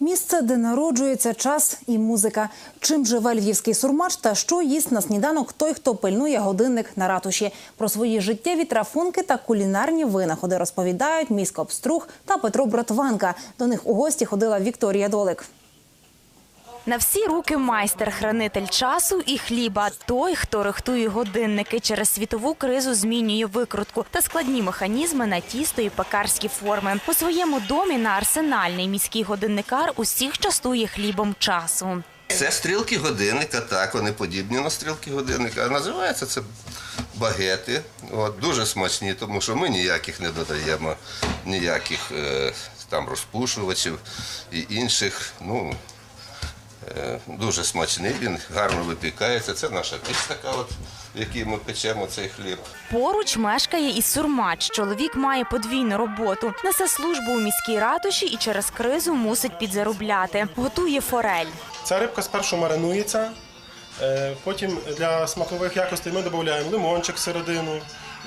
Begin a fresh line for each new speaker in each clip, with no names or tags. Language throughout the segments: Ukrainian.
Місце, де народжується час і музика. Чим живе львівський сурмач та що їсть на сніданок той, хто пильнує годинник на ратуші. Про свої життєві трафунки та кулінарні винаходи розповідають місько Пструх та Петро Братванка. До них у гості ходила Вікторія Долик.
На всі руки майстер, хранитель часу і хліба. Той, хто рихтує годинники через світову кризу, змінює викрутку та складні механізми на тісто і пекарські форми. У своєму домі на арсенальний міський годинникар усіх частує хлібом часу.
Це стрілки годинника, так, вони подібні на стрілки годинника. А називається це багети. От, дуже смачні, тому що ми ніяких не додаємо, ніяких е, там розпушувачів і інших. Ну, дуже смачний, він гарно випікається. Це наша піч така, от, в якій ми печемо цей хліб.
Поруч мешкає і сурмач. Чоловік має подвійну роботу. Несе службу у міській ратуші і через кризу мусить підзаробляти. Готує форель.
Ця рибка спершу маринується, е, потім для смакових якостей ми додаємо лимончик всередину,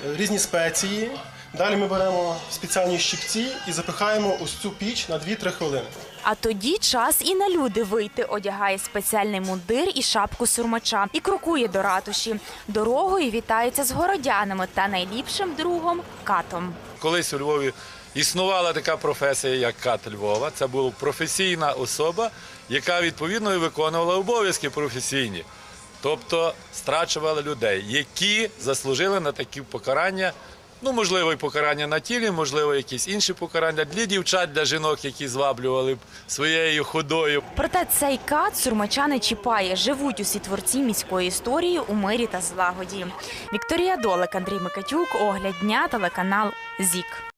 е, різні спеції. Далі ми беремо спеціальні щипці і запихаємо ось цю піч на 2-3 хвилини.
А тоді час і на люди вийти. Одягає спеціальний мундир і шапку сурмача і крокує до ратуші. Дорогою вітається з городянами та найліпшим другом катом.
Колись у Львові існувала така професія, як кат Львова. Це була професійна особа, яка відповідно і виконувала обов'язки професійні, тобто страчувала людей, які заслужили на такі покарання. Ну, можливо, і покарання на тілі, можливо, якісь інші покарання для дівчат, для жінок, які зваблювали б своєю ходою.
Проте цей кат сурмача не чіпає. Живуть усі творці міської історії у мирі та злагоді. Вікторія Долик, Андрій Микатюк, огляд дня, телеканал ЗІК.